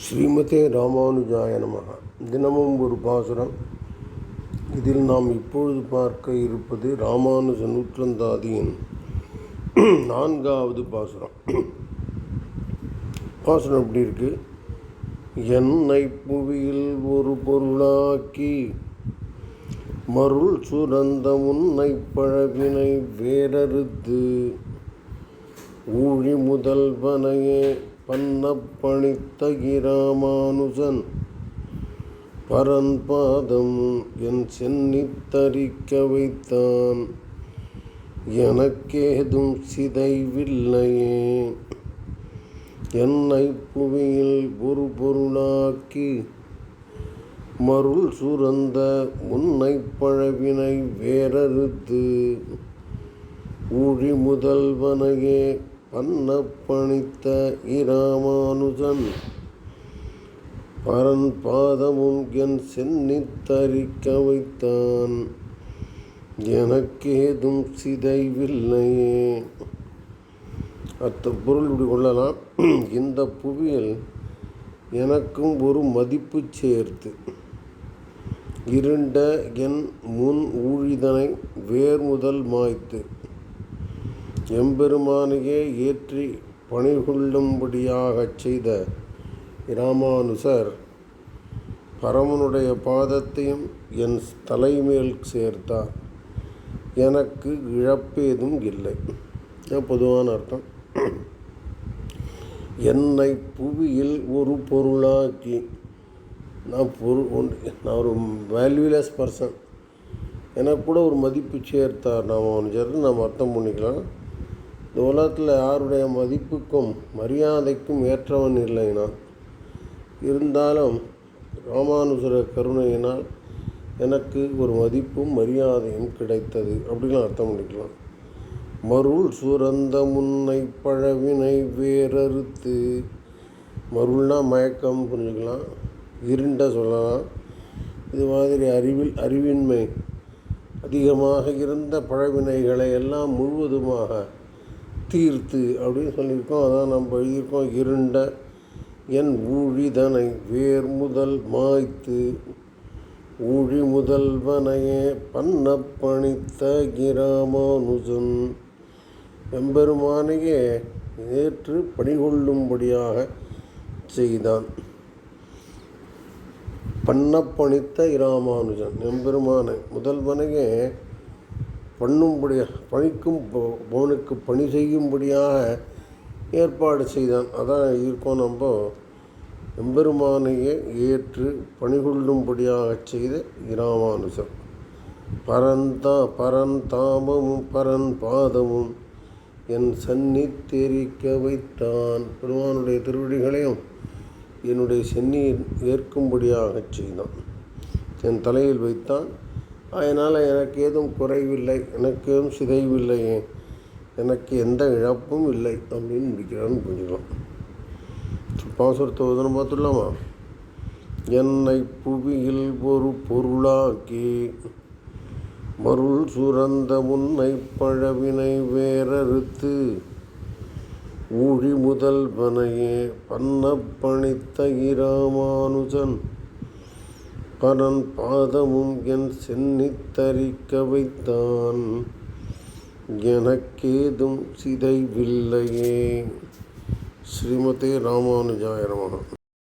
ஸ்ரீமதே ராமானுஜாய நமக. தினமும் ஒரு பாசுரம். இதில் நாம் இப்பொழுது பார்க்க இருப்பது ராமானுஜ நூற்றந்தாதியின் நான்காவது பாசுரம். பாசுரம் எப்படி இருக்கு? என்னை புவியில் ஒரு பொருளாக்கி மருள் சுரந்த உன்னை பழவினை வேறறுத்து ஊழி முதல்வனையே பன்னப்பணித்த இராமானுஜன் பரன்பாதம் என் சென்னித்தரிக்க வைத்தான். எனக்கேதும் சிதைவில்லையே. என்னை புவியில் ஒரு பொருளாக்கி மருள் சுரந்த முன்னை பழவினை வேறறுத்து. ஊழி முதல்வனையே பணித்த இராமானுஜன் பரன் பாதமும் என் சென்னித்தரிக்க வைத்தான். எனக்கேதும் சிதைவில்லையே. அத்த பொருள் இப்படி கொள்ளலாம். இந்த புவியில் எனக்கும் ஒரு மதிப்பு சேர்த்து. இருண்ட என் முன் ஊழிதனை வேர் முதல் மாய்த்து. எம்பெருமானையே ஏற்றி பணிகொள்ளும்படியாகச் செய்த இராமானுசர் பரமனுடைய பாதத்தையும் என் தலைமேல் சேர்த்தார். எனக்கு இழப்பேதும் இல்லை. பொதுவான அர்த்தம். என்னை புவியில் ஒரு பொருளாக்கி நான் பொருள் நான் ஒரு வேல்யூலெஸ் பர்சன் எனக்கு கூட ஒரு மதிப்பு சேர்த்தார் ராமானுஜர் நம்ம அர்த்தம் பண்ணிக்கலாம். இந்த உலகத்தில் யாருடைய மதிப்புக்கும் மரியாதைக்கும் ஏற்றவன் இல்லை நான் இருந்தாலும் ராமானுஜர கருணையினால் எனக்கு ஒரு மதிப்பும் மரியாதையும் கிடைத்தது அப்படின்னு அர்த்தம் பண்ணிக்கலாம். மருள் சுரந்த முன்னை பழவினை வேறறுத்து மருள்னா மயக்கம் புரிஞ்சுக்கலாம். இருண்ட சொல்லலாம். இது மாதிரி அறிவில் அறிவின்மை அதிகமாக இருந்த பழவினைகளை எல்லாம் முழுவதுமாக தீர்த்து அப்படின்னு சொல்லியிருக்கோம். அதான் நம்ம எழுதியிருக்கோம். இருண்ட என் ஊழிதனை வேர் முதல் மாய்த்து ஊழி முதல்வனையே பண்ணப்பணித்த கிராமானுஜன். எம்பெருமானையே நேற்று பணிகொள்ளும்படியாக செய்தான். பண்ணப்பணித்த இராமானுஜன் எம்பெருமானை முதல்வனையே பண்ணும்படியாக பணிக்கும் பவனுக்கு பணி செய்யும்படியாக ஏற்பாடு செய்தான். அதான் இருக்கோம் நம்ம. எம்பெருமானையே ஏற்று பணிகொள்ளும்படியாக செய்த இராமானுஜர். பரந்தா பரன் தாமமும் பரன் பாதமும் என் சன்னி தெரிக்க வைத்தான். பெருமானுடைய திருவடிகளையும் என்னுடைய சென்னியை ஏற்கும்படியாக செய்தான். என் தலையில் வைத்தான். அதனால் எனக்கு ஏதும் குறைவில்லை எனக்கு ஏதும் சிதைவில்லையே எனக்கு எந்த இழப்பும் இல்லை அப்படின்னு முடிக்கிறான்னு புரிஞ்சுக்கலாம். பாசுரத்தை உதனம் பார்த்துடலாமா? என்னை புவியில் ஒரு பொருளாக்கி மருள் சுரந்த முன்னை பழவினை வேறறுத்து ஊழி முதல்வனையே பன்னப்பணித்த இராமானுஜன் பரன் பாதமும் என் சென்னித்தரிக்க வைத்தான் எனக்கேதும் சிதைவில்லையே. ஸ்ரீமதே ராமானுஜாய நமக